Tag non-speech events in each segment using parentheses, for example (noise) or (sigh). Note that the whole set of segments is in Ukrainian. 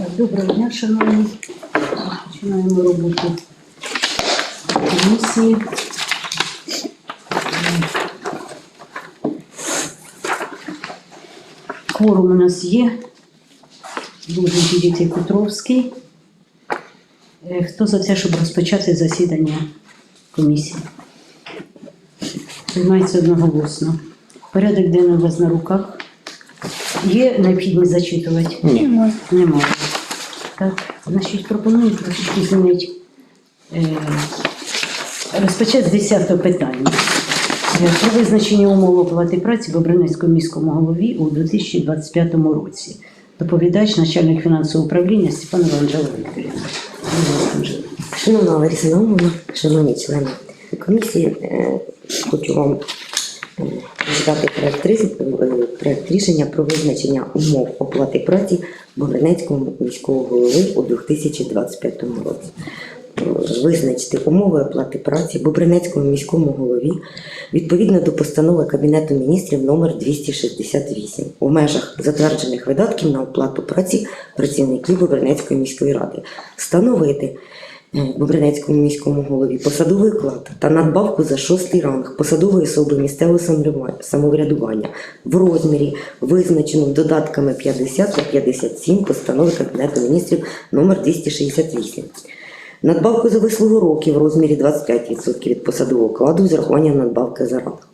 Так, Доброго дня, шановні. Починаємо роботу комісії. Кворум у нас є. Дуже Дідій Петровський. Е, Хто за те, щоб розпочати засідання комісії? Приймається одноголосно. Порядок денний у вас на руках. Є необхідність зачитувати? Ні. Немає. Так, значить, пропоную трошечки змінити. Е, розпочати з 10 питання. Е, Про визначення умов оплати праці в Обранецькому міському голові у 2025 році. Доповідач, начальник фінансового управління Степанова Анжела Вікторівна. Шановна Лариса Наумовна, шановні члени комісії, е, хочу вам задати проект, е, рішення про визначення умов оплати праці Богранецького міського голови у 2025 році. Е, Визначити умови оплати праці Бобринецькому міському голові відповідно до постанови Кабінету міністрів номер 268 у межах затверджених видатків на оплату праці працівників Бобринецької міської ради. Встановити Бобринецькому міському голові посадовий оклад та надбавку за шостий ранг посадової особи місцевого самоврядування- в розмірі, визначеному додатками 50 та 57 постанови Кабінету міністрів номер 268. Надбавку за вислугу років в розмірі 25% від посадового окладу з урахуванням надбавки за ранг.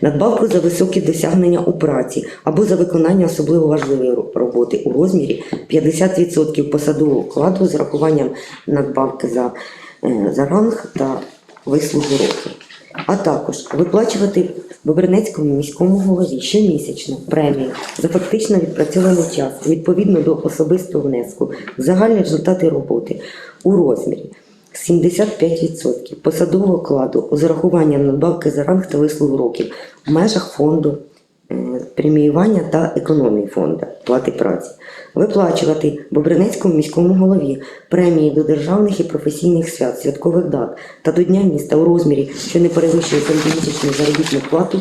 Надбавку за високі досягнення у праці або за виконання особливо важливої роботи у розмірі 50% посадового окладу з урахуванням надбавки за, е, за ранг та вислугу років. А також виплачувати Бобринецькому міському голові щомісячно премію за фактично відпрацьований час відповідно до особистого внеску загальні результати роботи у розмірі 75% посадового окладу з урахуванням надбавки за ранг та вислугу років в межах фонду е, преміювання та економії фонду плати праці, виплачувати Бобринецькому міському голові премії до державних і професійних свят, святкових дат та до Дня міста у розмірі, що не перевищує середньомісячну заробітну плату,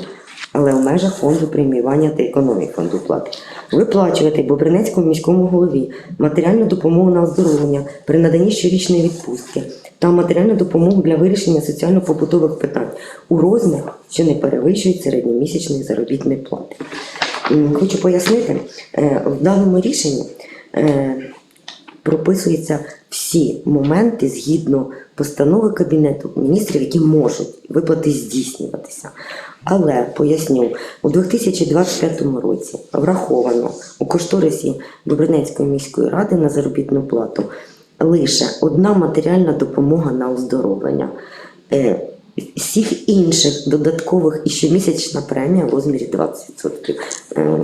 але в межах фонду преміювання та економії фонду плати. Виплачувати Бобринецькому міському голові матеріальну допомогу на оздоровлення при наданні щорічної відпустки та матеріальну допомогу для вирішення соціально-побутових питань у розмірі, що не перевищують середньомісячної заробітної плати. Хочу пояснити, е, в даному рішенні е, прописуються всі моменти згідно постанови Кабінету міністрів, які можуть виплати здійснюватися. Але поясню, у 2025 році враховано у кошторисі Бобринецької міської ради на заробітну плату лише одна матеріальна допомога на оздоровлення. Е, Всіх інших додаткових і щомісячна премія в розмірі 20%. Е,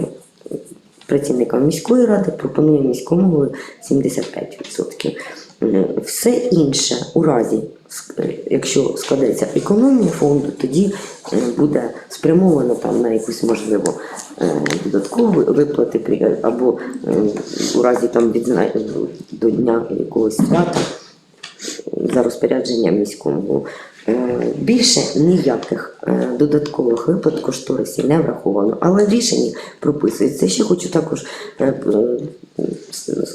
Працівникам міської ради пропонує міському голові 75%. Е, Все інше у разі, якщо складеться економія фонду, тоді е, буде спрямовано там на якусь можливо е, додаткові виплати або е, у разі там до дня якогось свята за розпорядженням міського. Е, Більше ніяких е, додаткових виплат кошторисів не враховано. Але в рішенні прописується. Ще хочу також е,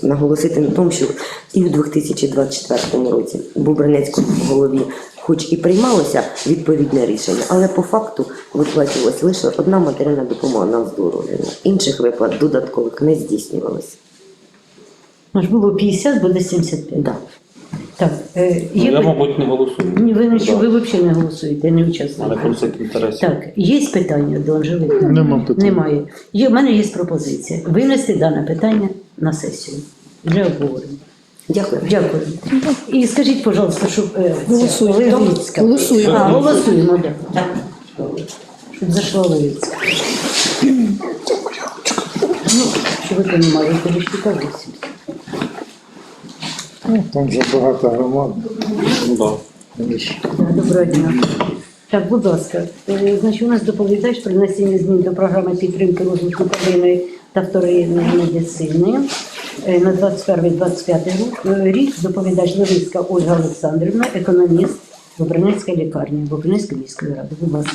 наголосити на тому, що і в 2024 році Бобринецькому голові, хоч і приймалося відповідне рішення, але по факту виплачувалася лише одна матеріальна допомога на оздоровлення. Інших виплат додаткових не здійснювалося. Ну ж було 50, буде 75. Да. Так, е, Ну, є я, пи- мабуть, не голосую. Ні, ви, Да. ви взагалі не голосуєте, не У мене участвуєте. конфлікт інтересів. Так, є питання до Анжелики? Нема питань. Немає. Є, в мене є пропозиція винести дане питання на сесію для обговорення. Дякую. Дякую. І скажіть, пожалуйста, щоб е, ця Голосуємо. Левицька. Голосуємо. А, голосуємо, дякую. Щоб зайшла Левицька. Ну, щоб ви розуміли, Поліщука 8. Ну, Там вже багато громад. Ну, да. Доброго дня. Так, будь ласка, е, значить, у нас доповідач про внесення змін до програми підтримки розвитку первинної та вторинної медицини е, на 21-25 рік. Е, рік. Доповідач Левицька Ольга Олександрівна, економіст Бобринецька лікарня Бобринецької міської ради. Будь ласка.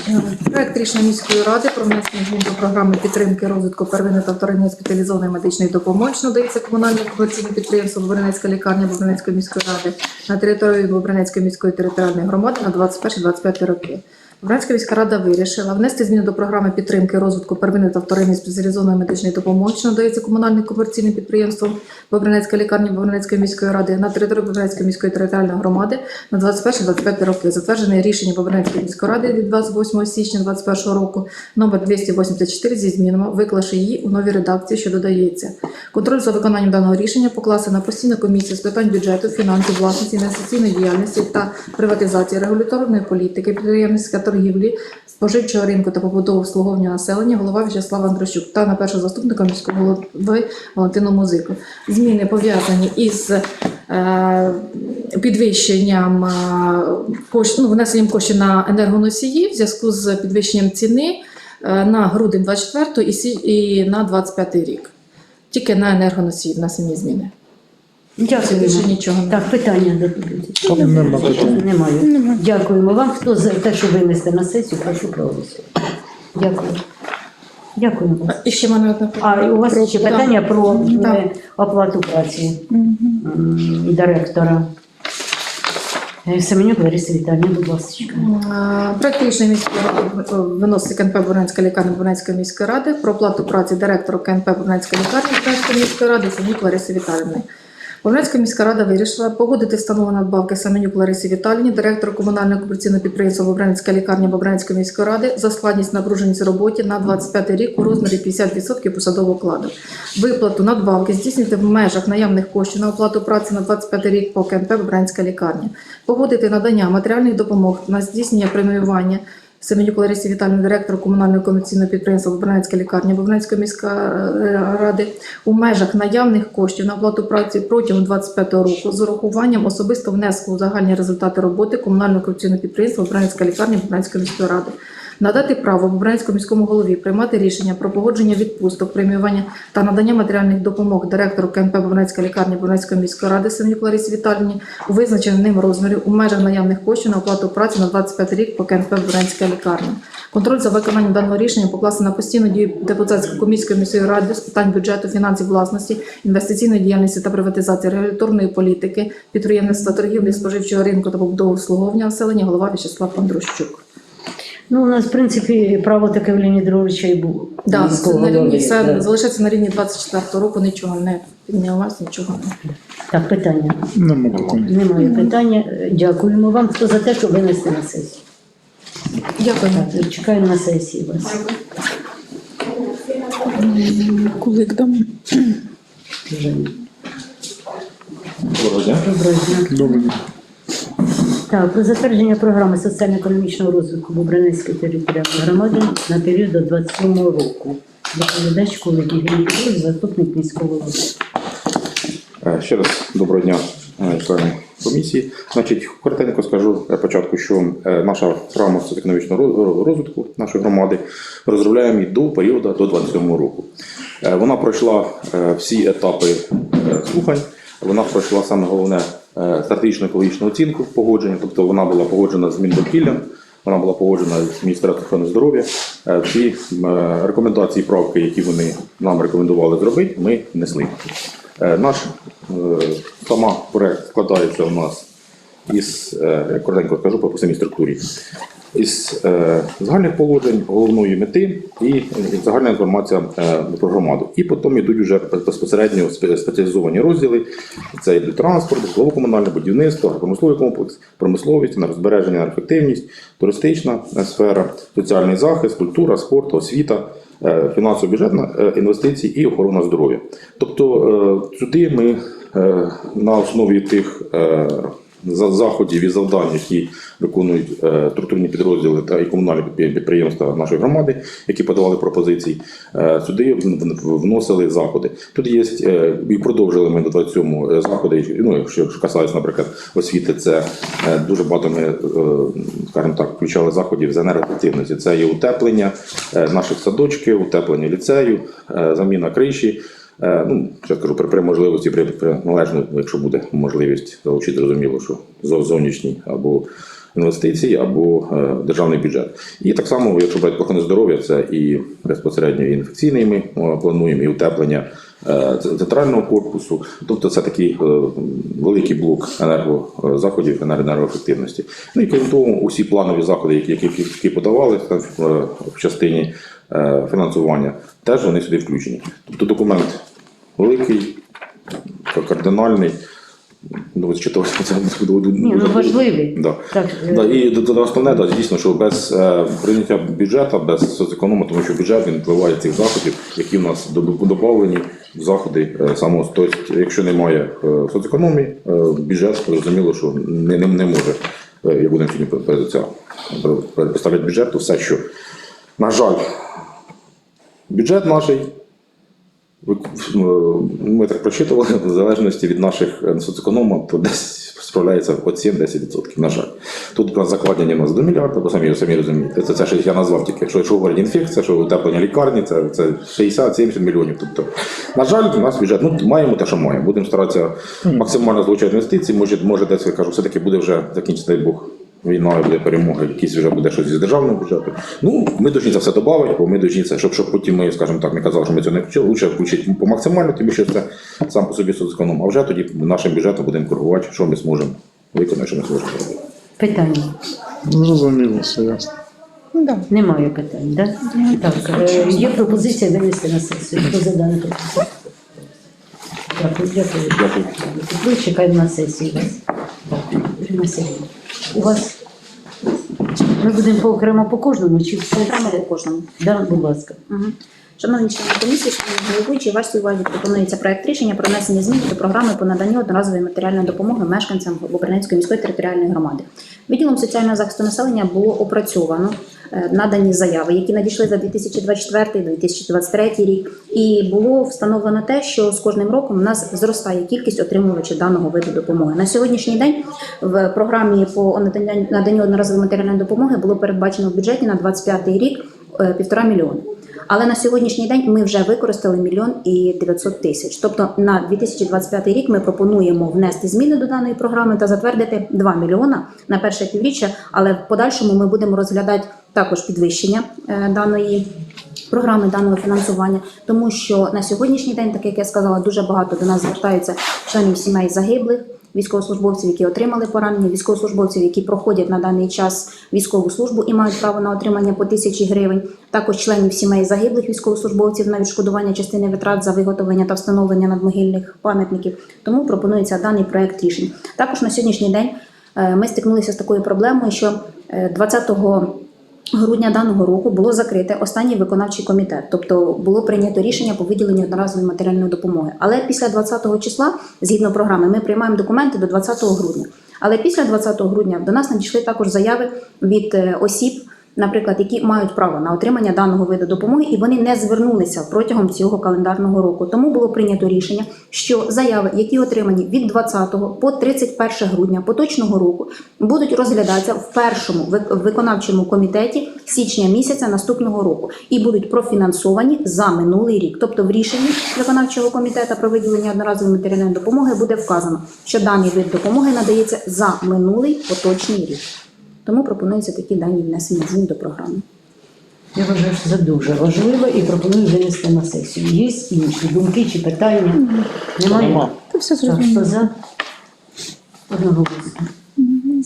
Проект рішення міської ради про внесення змін до програми підтримки розвитку первинної та вторинної спеціалізованої медичної допомоги, що надається комунальним комерційному підприємство Бобринецька лікарня Бобринецької міської ради на території Бобринецької міської територіальної громади на 21-25 роки. Бобринецька міська рада вирішила внести зміни до програми підтримки розвитку первинної та вторинної спеціалізованої медичної допомоги, що надається комунальним комерційним підприємством Бобринецька лікарня Бобринецької міської ради на території Бобринецької міської територіальної громади на 21-25 роки. Затверджене рішення Бобринецької міської ради від 28 січня 2021 року номер 284 зі змінами, виклавши її у новій редакції, що додається. Контроль за виконанням даного рішення покласти на постійну комісію з питань бюджету, фінансів, власності, інвестиційної діяльності та приватизації, регуляторної політики, підприємництва торгівлі, споживчого ринку та побудови обслуговування населення, голова В'ячеслав Андрощук та на першого заступника міського голови Валентину Музику. Зміни пов'язані із е, підвищенням е, ну, внесенням коштів на енергоносії в зв'язку з підвищенням ціни е, на грудень 24 і, і на 25 рік. Тільки на енергоносії внесені зміни. Дякую. Більше нічого Так, питання до Там нема питань. Немає. Дякуємо вам. Хто за те, що винести на сесію, прошу проголосувати. Дякую. Дякую вам. І ще в мене одне А і у вас ще питання про Так. е, оплату праці м, директора. Е, Семенюк Лариса Віталіївна, будь ласка. Проект рішення міської ради виносить КНП Бурнецька лікарня Бурнецької міської ради про оплату праці директору КНП Бурнецька лікарня Бурнецької міської ради Семенюк Лариси Віталіївни. Бурнецька міська рада вирішила погодити встановлені надбавки Семенюк Ларисі Віталіївні, директору комунального комерційного підприємства Бобринецька лікарня Бобринецької міської ради за складність напруженість роботі на 25 рік у розмірі 50% посадового окладу. Виплату надбавки здійснити в межах наявних коштів на оплату праці на 25 рік по КНП Бобринецька лікарня. Погодити надання матеріальних допомог на здійснення преміювання Семенюк Ларисі Віталіївні, директору комунального комерційного підприємства Бобринецька лікарня Бобринецької міської е, ради у межах наявних коштів на оплату праці протягом 25 року з урахуванням особисто внеску у загальні результати роботи комунального комерційного підприємства Бобринецька лікарня Бобринецької міської ради. Надати право Бобринецькому міському голові приймати рішення про погодження відпусток, преміювання та надання матеріальних допомог директору КНП Бобринецька лікарня Бобринецької міської ради Семенюк Ларисі Віталіївні у визначеному ним розмірі у межах наявних коштів на оплату праці на 25 рік по КНП Бобринецька лікарня. Контроль за виконанням даного рішення покласти на постійну дію депутатської комісії міської ради з питань бюджету, фінансів, власності, інвестиційної діяльності та приватизації, регуляторної політики, підприємництва, торгівлі, споживчого ринку та побудови обслуговування населення, голова В'ячеслав Андрущук. Ну, у нас, в принципі, право таке в Леоніда Ровича і було. Да, на рівні все да. залишається на рівні 24-го року, нічого не піднялось, нічого не. Так, питання. Нема питань. Немає питання. Дякуємо вам. Хто за те, щоб винести на сесію? Дякую. Так, чекаємо на сесії вас. Кулик там. Вже. Доброго дня. Доброго дня. Так, про затвердження програми соціально-економічного розвитку Бобринецької територіальної громади на період до 27 року. Доповідач Кулик Ігор заступник міського голови. Е, Ще раз доброго дня, е, члени комісії. Значить, коротенько скажу початку, що е, наша програма соціально-економічного розвитку нашої громади розробляємо її до періоду до 27 року. Вона пройшла всі етапи слухань. Вона пройшла саме головне стратегічну екологічну оцінку погодження, тобто вона була погоджена з Міндокіллям, вона була погоджена з Міністерством охорони здоров'я. Ці е, рекомендації, правки, які вони нам рекомендували зробити, ми внесли. Е, Наш е, сама проект складається у нас із, е, коротенько скажу по самій структурі, із е, загальних положень, головної мети і загальна інформація е, про громаду. І потім йдуть вже безпосередньо спеціалізовані розділи. Це і транспорт, житлово-комунальне будівництво, промисловий комплекс, промисловість, енергозбереження, енергоефективність, туристична сфера, соціальний захист, культура, спорт, освіта. Фінансово-бюджетна е, інвестиції і охорона здоров'я. Тобто сюди ми на основі тих заходів і завдань, які виконують е, структурні підрозділи та і комунальні підприємства нашої громади, які подавали пропозиції, е, сюди вносили заходи. Тут є е, і продовжили ми до 27 заходи. Ну, якщо касається, наприклад, освіти, це дуже багато ми, скажімо так, включали заходів з енергоефективності. Це є утеплення наших садочків, утеплення ліцею, заміна криші. Е, Ну, ще скажу, при, при можливості, при, при належно, якщо буде можливість залучити, зрозуміло, що зо- зовнішній або інвестицій або е, державний бюджет. І так само, якщо брати охорони здоров'я, це і безпосередньо і інфекційний ми е, плануємо, і утеплення е, центрального корпусу. Тобто це такий е, великий блок енергозаходів енергоефективності. Ну і крім того, усі планові заходи, які, які, які подавали в, е, в частині фінансування, теж вони сюди включені. Тобто документ великий, кардинальний. Ну, читав, це буде Ні, ну важливий. Да. Так, е, Да, і до- до основне, да, дійсно, що без е, прийняття бюджету, без соцеконому, тому що бюджет він впливає цих заходів, які в нас до- до- додавлені в заходи е, самого. Тобто, якщо немає е, соцекономії, е, бюджет зрозуміло, що не, не, не може. Е, Я будемо сьогодні представляти бюджет, то все, що, на жаль, бюджет наш Ми так прочитували, (laughs) в залежності від наших е, соцекономів, то десь справляється от 7-10%, на жаль. Тут закладені у нас до мільярда, бо самі, самі розумієте. Це, це що я назвав тільки. Якщо, якщо говорить інфекція, що утеплення лікарні, це, це 60-70 мільйонів. Тобто, на жаль, у нас бюджет, ну маємо те, що маємо. Будемо старатися максимально залучати інвестиції. Може, може десь я кажу, все-таки буде вже закінчиться, дай Бог. Війна буде перемога, якісь вже буде щось з державного бюджету. Ну, ми повинні це все додати, бо ми повинні це, щоб, щоб потім ми, скажімо так, не казали, що ми цього не включили, лучше включити по максимально, тому що це сам по собі соцеконом. А вже тоді нашим бюджетом будемо коригувати, що ми зможемо виконати, що ми зможемо зробити. питання. Зрозуміло, все ясно. Ну, да. Немає питань, да? так? е, Є пропозиція винести на сесію. Хто за дану пропозицію? Дякую, дякую. Дякую. Чекаємо на сесію вас. Так, Ірина У вас ми будемо по окремо по кожному чи все? Окремо по кожному. Да, будь ласка. Мгм. Шановні члени комісії, шановні головуючі, вашій увазі пропонується проект рішення про внесення змін до програми по наданню одноразової матеріальної допомоги мешканцям Бобринецької міської територіальної громади. Відділом соціального захисту населення було опрацьовано е, надані заяви, які надійшли за 2024-2023 рік, і було встановлено те, що з кожним роком у нас зростає кількість отримувачів даного виду допомоги. На сьогоднішній день в програмі по наданню- одноразової матеріальної допомоги було передбачено в бюджеті на 25 рік е, півтора мільйона. Але на сьогоднішній день ми вже використали мільйон і 900 тисяч. Тобто на 2025 рік ми пропонуємо внести зміни до даної програми та затвердити 2 мільйона на перше півріччя. Але в подальшому ми будемо розглядати також підвищення е, даної. Програми даного фінансування, тому що на сьогоднішній день, так як я сказала, дуже багато до нас звертаються членів сімей загиблих, військовослужбовців, які отримали поранення, військовослужбовців, які проходять на даний час військову службу і мають право на отримання по тисячі гривень, також членів сімей загиблих військовослужбовців на відшкодування частини витрат за виготовлення та встановлення надмогильних пам'ятників. Тому пропонується даний проект рішень. Також на сьогоднішній день е, ми стикнулися з такою проблемою, що е, 20 грудня даного року було закрите останній виконавчий комітет, тобто було прийнято рішення по виділенню одноразової матеріальної допомоги. Але після 20 числа, згідно програми, ми приймаємо документи до 20 грудня. Але після 20 грудня до нас надійшли також заяви від е, осіб, наприклад, які мають право на отримання даного виду допомоги, і вони не звернулися протягом цього календарного року. Тому було прийнято рішення, що заяви, які отримані від 20 по 31 грудня поточного року, будуть розглядатися в першому виконавчому комітеті січня місяця наступного року і будуть профінансовані за минулий рік. Тобто, в рішенні виконавчого комітету про виділення одноразової матеріальної допомоги буде вказано, що даний вид допомоги надається за минулий поточний рік. Тому пропонуються такі дані внесення змін до програми. Я вважаю, що це дуже важливо і пропоную винести на сесію. Є інші думки чи питання? Немає? Нема. Та все Так, хто зрозуміло. за? Одноголосно.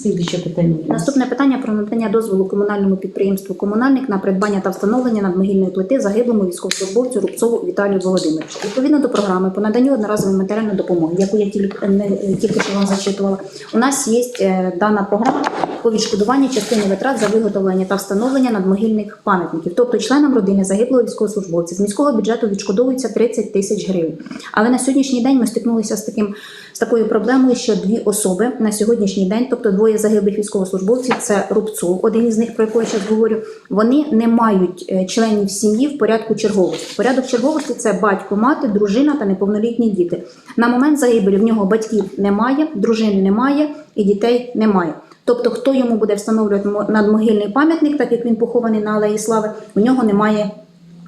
Слідуюче питання. Наступне питання про надання дозволу комунальному підприємству Комунальник на придбання та встановлення надмогильної плити загиблому військовослужбовцю Рубцову Віталію Володимировичу. Відповідно до програми по наданню одноразової матеріальної допомоги, яку я тільки не тільки що вам зачитувала. У нас є е, дана програма по відшкодуванню частини витрат за виготовлення та встановлення надмогильних пам'ятників. Тобто членам родини загиблого військовослужбовця з міського бюджету відшкодовується 30 тисяч гривень. Але на сьогоднішній день ми стикнулися з таким такою проблемою, що дві особи на сьогоднішній день, тобто двоє загиблих військовослужбовців, це Рубцов, один із них, про якого я зараз говорю, вони не мають е, членів сім'ї в порядку черговості. Порядок черговості це батько, мати, дружина та неповнолітні діти. На момент загибелі в нього батьків немає, дружини немає і дітей немає. Тобто, хто йому буде встановлювати мо- надмогильний пам'ятник, так як він похований на Алеї Слави, у нього немає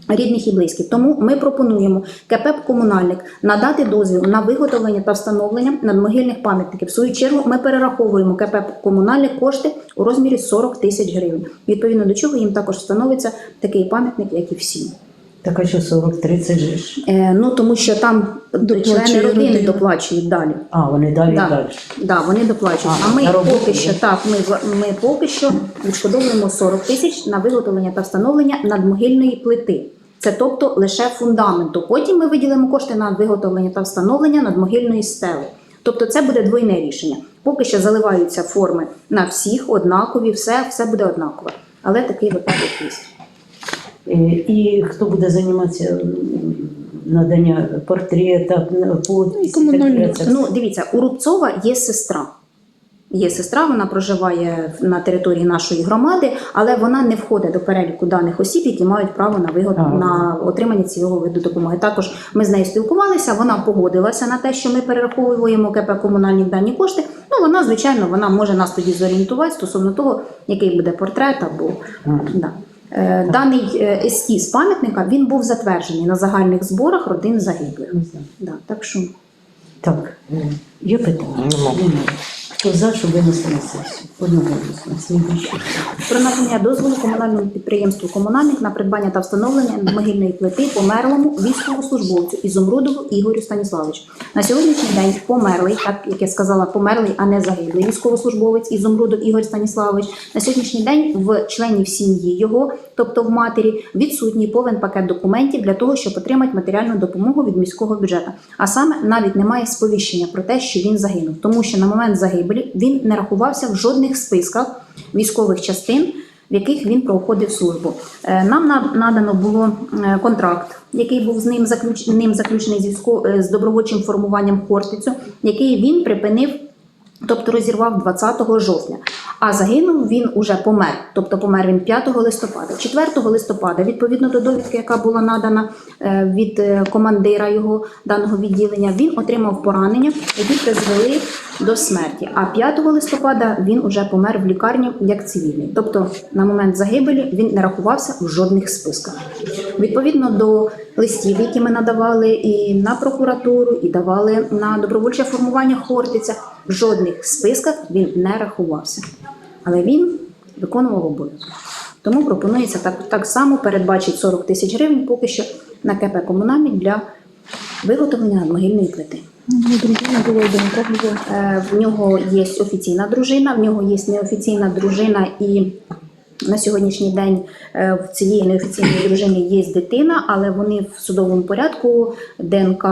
Рідних і близьких. Тому ми пропонуємо КП «Комунальник» надати дозвіл на виготовлення та встановлення надмогильних пам'ятників. В свою чергу ми перераховуємо КП «Комунальник» кошти у розмірі 40 тисяч гривень. Відповідно до чого їм також встановиться такий пам'ятник, як і всі. Так а що 40-30 ж? Е, ну тому що там Доплачує члени родини родина. доплачують далі. А, вони далі Да. далі. Да, вони доплачують. А, А, ми поки що так, ми, ми поки що відшкодовуємо 40 тисяч на виготовлення та встановлення надмогильної плити. Це тобто лише фундаменту. Потім ми виділимо кошти на виготовлення та встановлення надмогильної стели. Тобто це буде двойне рішення. Поки що заливаються форми на всіх, однакові, все, все буде однаково. Але такий випадок є. Е, І хто буде займатися надання портрета, подписі? Комунальні. Ну, дивіться, у Рубцова є сестра. Є сестра, вона проживає на території нашої громади, але вона не входить до переліку даних осіб, які мають право на вигод А. на отримання цього виду допомоги. Також ми з нею спілкувалися. Вона погодилася на те, що ми перераховуємо КП комунальні дані кошти. Ну вона, звичайно, вона може нас тоді зорієнтувати стосовно того, який буде портрет або да. Е, Даний е, ескіз пам'ятника він був затверджений на загальних зборах родин загиблих. Да, так що Так, е, є питання? Хто за, щоб винести на. Про надання дозволу комунальному підприємству комунальник на придбання та встановлення могильної плити померлому військовослужбовцю Ізумрудову Ігорю Станіславовичу. На сьогоднішній день померлий, так як я сказала, померлий, а не загиблий військовослужбовець Ізумрудов Ігор Станіславович. На сьогоднішній день в членів сім'ї його, тобто в матері, відсутній повен пакет документів для того, щоб отримати матеріальну допомогу від міського бюджету. А саме навіть немає сповіщення про те, що він загинув, тому що на момент загибелі він не рахувався в жодних списках військових частин, в яких він проходив службу. Е, Нам на- надано було е, контракт, який був з ним заключ... ним заключений е, з добровольчим формуванням Хортицю, який він припинив. Тобто розірвав 20 жовтня, а загинув він уже помер. Тобто помер він 5 листопада. 4 листопада, відповідно до довідки, яка була надана е, від е, командира його даного відділення, він отримав поранення, які призвели до смерті. А 5 листопада він уже помер в лікарні як цивільний. Тобто на момент загибелі він не рахувався в жодних списках. Відповідно до листів, які ми надавали і на прокуратуру, і давали на добровольче формування Хортиця, в жодних списках він не рахувався. Але він виконував обов'язок. Тому пропонується так, так само передбачити 40 тисяч гривень поки що на КП комунальник для виготовлення надмогильної плити. Дружина була. Е, В нього є офіційна дружина, в нього є неофіційна дружина, і на сьогоднішній день е, в цієї неофіційної дружини є дитина, але вони в судовому порядку ДНК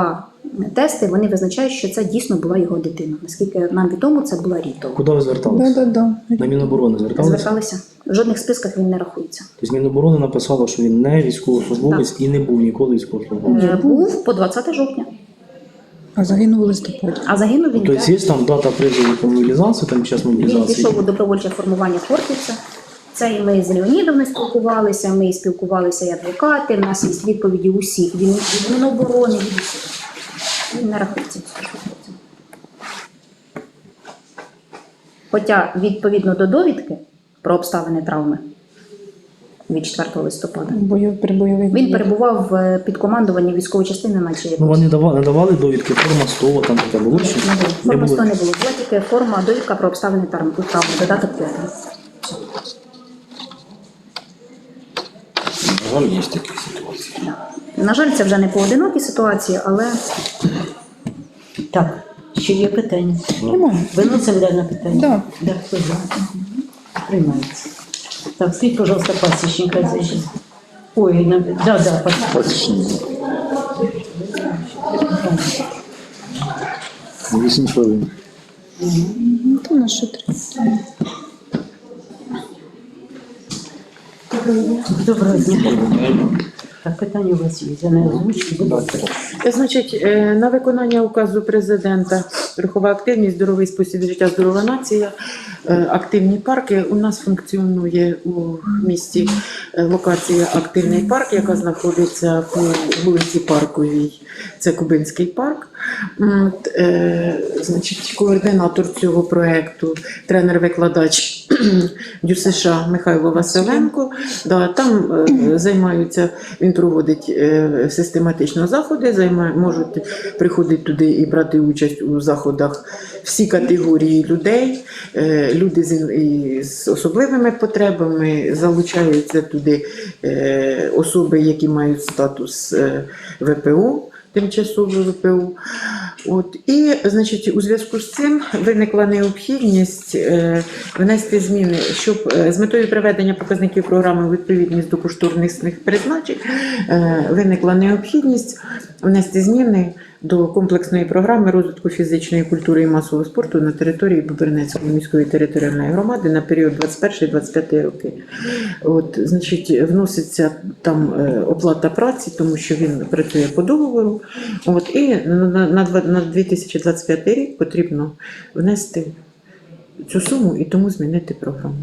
тести вони визначають, що це дійсно була його дитина. Наскільки нам відомо, це була Рітова. Куди ви зверталися? да, да. На Міноборони зверталися? Зверталися в жодних списках він не рахується. Тобто Міноборони написало, що він не військовослужбовець і не був ніколи військовослужбовцем. Е, Був по 20 жовтня, А загинув листопаді. а загинув він. Тобто є там дата призову по мобілізації, там час Він мобілізації. пішов у добровольче формування Хортиця. Це і ми з Леонідовною спілкувалися, ми і спілкувалися і адвокати, в нас є відповіді усіх, він від Міноборони, від усіх. Він не рахується. Хоча відповідно до довідки про обставини травми від 4 листопада, Бойов, при бойових він діях. перебував в підкомандуванні військової частини, наче Ну вони давали, не давали довідки, форма 100, там таке було чи? не було. Форми 100 не було. Була тільки форма довідка про обставини травми, травми, додаток 5. На жаль, є такі ситуації. На жаль, це вже не поодинокі ситуації, але Так, ще є питання. Немає. Виносимо дане питання? Да. Да, хто за? Приймається. Так, скажіть, пожалуйста, пасічника. Ой, на... да, да, пасічник. Вісім хвилин. То на що три. Доброго дня. Так, питання у вас є. Я не озвучу, ласка. Значить, е, на виконання указу президента рухова активність, здоровий спосіб життя, здорова нація, е, активні парки. У нас функціонує у місті е, локація активний парк, яка знаходиться по вулиці Парковій. Це Кубинський парк. Е, значить, координатор цього проєкту, тренер-викладач (clears throat) ДЮСШ Михайло Василенко. Да, там займаються, він проводить систематично заходи, займає, можуть приходити туди і брати участь у заходах всі категорії людей. Е, Люди з, особливими потребами залучаються туди е, особи, які мають статус е, ВПО, тимчасово ВПО. От, і, значить, у зв'язку з цим виникла необхідність внести зміни, щоб з метою приведення показників програми відповідність до кошторисних призначень виникла необхідність внести зміни до комплексної програми розвитку фізичної культури і масового спорту на території Бобринецької міської територіальної громади на період 21-25 роки. От, значить, вноситься там е, оплата праці, тому що він працює по договору. От, і на 2025 рік потрібно внести цю суму і тому змінити програму.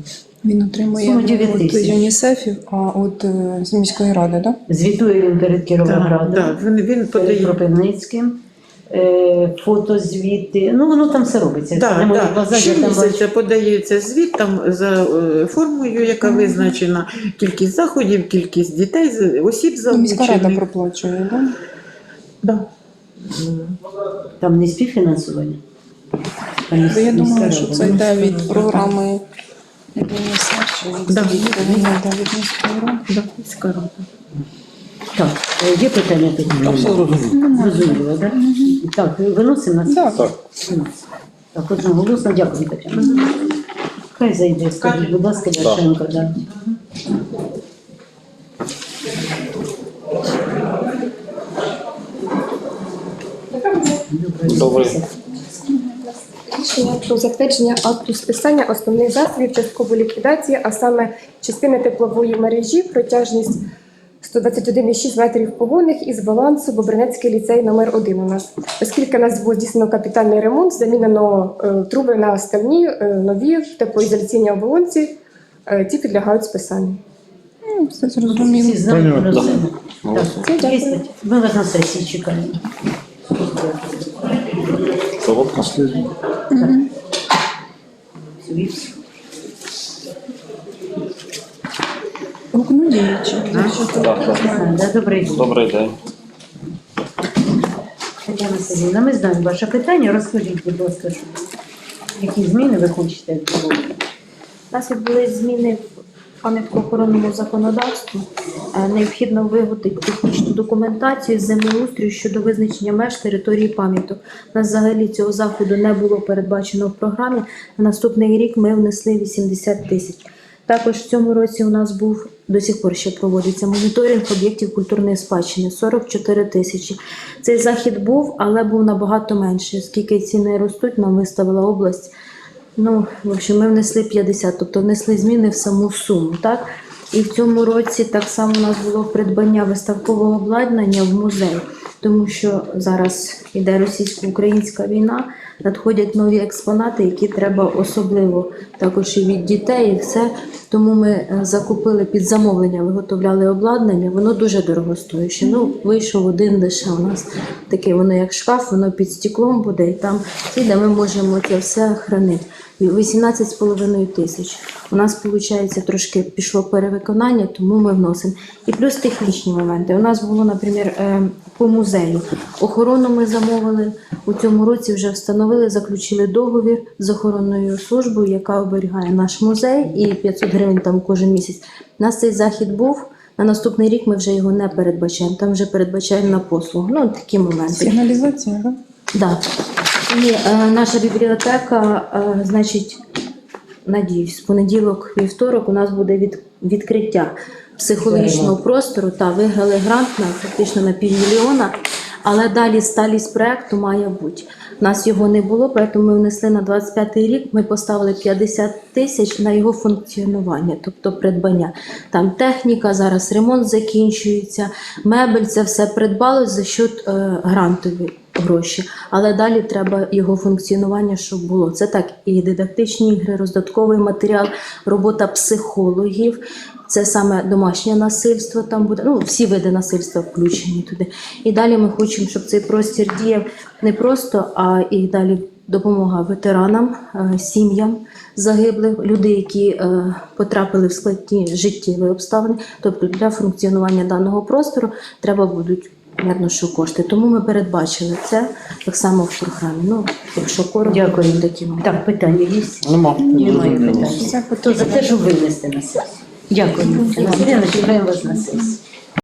Він отримує Сума 9 від тисяч. ЮНІСЕФів, а от е, з міської ради, так? Звітує він перед Кіровоградом. Так, він, він перед подає. Кропивницьким. Е, фотозвіти, ну воно там все робиться. не Так, можу так. глаза, я там бачу. Щомісяця подається звіт там за е, формою, яка визначена, кількість заходів, кількість дітей, з- осіб Ну, Міська рада залучених. проплачує, так? Да. Там не співфінансування. Там Бо я міська думала, що рада, це йде від програми ЮНІСЕФ чи від Да. ЗМІ, то воно йде від міської ради. Да, міська рада. Так, е, є питання тоді? Зрозуміло, так? Так, виносимо на це? Так. Так, одноголосно, дякую, Тетяна. Хай зайде, скажіть, будь ласка, Ляшенко, да. Добре. Рішення про затвердження акту списання основних засобів часткової ліквідації, а саме частини теплової мережі, протяжність 121,6 метрів погонних із балансу Бобринецький ліцей номер 1 у нас. Оскільки у нас був здійснено капітальний ремонт, замінено е, труби на стальні, е, нові теплоізоляційні оболонці, е, ті підлягають списанню. Ну, Все зрозуміло. Всі знають Понятно. це. Так, Дякую. Ми вас на сесії чекаємо. Завод наслідний. Світ. Гукну. Добрий день. Добрий день. Тетяна Сергійовна, ми знаємо ваше питання. Розкажіть, будь ласка, які зміни ви хочете відбувати? У нас відбулись зміни в пам'яткоохоронному законодавству. Е, Необхідно виготовити технічну документацію землеустрою щодо визначення меж території пам'яток. Нас взагалі цього заходу не було передбачено в програмі. На наступний рік ми внесли 80 тисяч. Також в цьому році у нас був до сих пор ще проводиться моніторинг об'єктів культурної спадщини 44 тисячі. Цей захід був, але був набагато менший, оскільки ціни ростуть, нам виставила область. Ну, в общем, ми внесли 50, тобто внесли зміни в саму суму, так? І в цьому році так само у нас було придбання виставкового обладнання в музей, тому що зараз іде російсько-українська війна, надходять нові експонати, які треба особливо також і від дітей, і все. Тому ми е, закупили під замовлення, виготовляли обладнання. Воно дуже дорогостояще. Ну, вийшов один лише у нас такий, воно як шкаф, воно під стеклом буде, і там де ми можемо це все хранити. 18,5 тисяч. У нас, виходить, трошки пішло перевиконання, тому ми вносимо. І плюс технічні моменти. У нас було, наприклад, е, по музею. Охорону ми замовили у цьому році, вже встановили, заключили договір з охоронною службою, яка оберігає наш музей, і 500 гривень там кожен місяць. У нас цей захід був. На наступний рік ми вже його не передбачаємо. Там вже передбачаємо на послугу. Ну, такі моменти. Сигналізація, так? Да. І е, наша бібліотека, е, значить, надіюсь, в понеділок, вівторок у нас буде від, відкриття психологічного простору. Та виграли грант на фактично на півмільйона. Але далі сталість проекту має бути. У нас його не було, тому ми внесли на 25-й рік. Ми поставили 50 тисяч на його функціонування, тобто придбання. Там техніка, зараз ремонт закінчується, мебель, це все придбалось за счет е, грантові гроші. Але далі треба його функціонування, щоб було. Це так і дидактичні ігри, роздатковий матеріал, робота психологів. Це саме домашнє насильство там буде. Ну, всі види насильства включені туди. І далі ми хочемо, щоб цей простір діяв не просто, а і далі допомога ветеранам, е, сім'ям загиблих, люди, які е, потрапили в складні життєві обставини. Тобто для функціонування даного простору треба будуть. Мирно, що кошти. Тому ми передбачили це так само в програмі. Ну, якщо коротко, Дякую. такі вам. Так, питання є? Нема. Немає питань. За те, що винести на сесію? Дякую. Ірина, Чекаємо вас на сесію.